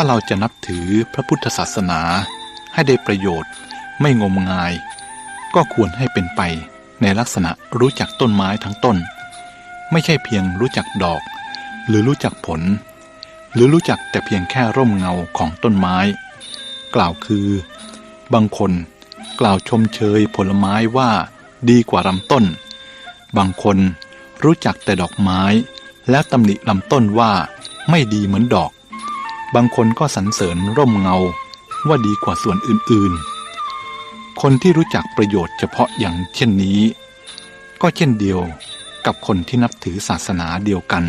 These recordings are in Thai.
ถ้าเราจะนับถือพระพุทธศาสนาให้ได้ประโยชน์ไม่งมงาย ก็ควรให้เป็นไปในลักษณะรู้จักต้นไม้ทั้งต้น ไม่ใช่เพียงรู้จักดอก หรือรู้จักผล หรือรู้จักแต่เพียงแค่ร่มเงาของต้นไม้ กล่าวคือ บางคนกล่าวชมเชยผลไม้ว่าดีกว่าลำต้น บางคนรู้จักแต่ดอกไม้ แล้วตำหนิลำต้นว่าไม่ดีเหมือนดอก บางคนก็สรรเสริญร่มเงาว่าดีกว่าส่วนอื่นๆ คนที่รู้จักประโยชน์เฉพาะอย่างเช่นนี้ ก็เช่นเดียวกับคนที่นับถือศาสนาเดียวกัน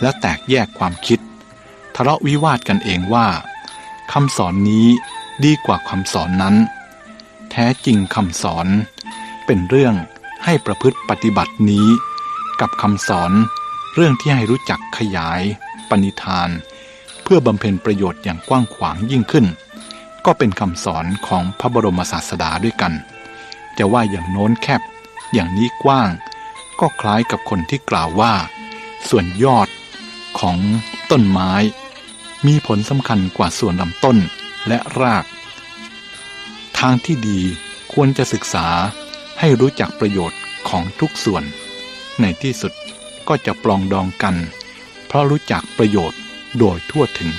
แล้วแตกแยกความคิด ทะเลาะวิวาทกันเองว่าคำสอนนี้ดีกว่าคำสอนนั้น แท้จริงคำสอน เป็นเรื่องให้ประพฤติปฏิบัตินี้ กับคำสอนเรื่องที่ให้รู้จักขยาย ปณิธาน พื่อบำเพ็ญประโยชน์อย่างกว้างขวางยิ่งขึ้น ก็เป็นคำสอนของพระบรมศาสดาด้วยกัน จะว่าอย่างโน้นแคบ อย่างนี้กว้าง ก็คล้ายกับคนที่กล่าวว่า ส่วนยอดของต้นไม้ มีผลสำคัญกว่าส่วนลำต้นและราก ทางที่ดีควรจะศึกษาให้รู้จักประโยชน์ของทุกส่วน ในที่สุดก็จะปลองดองกัน เพราะรู้จักประโยชน์ โดยทั่วถึง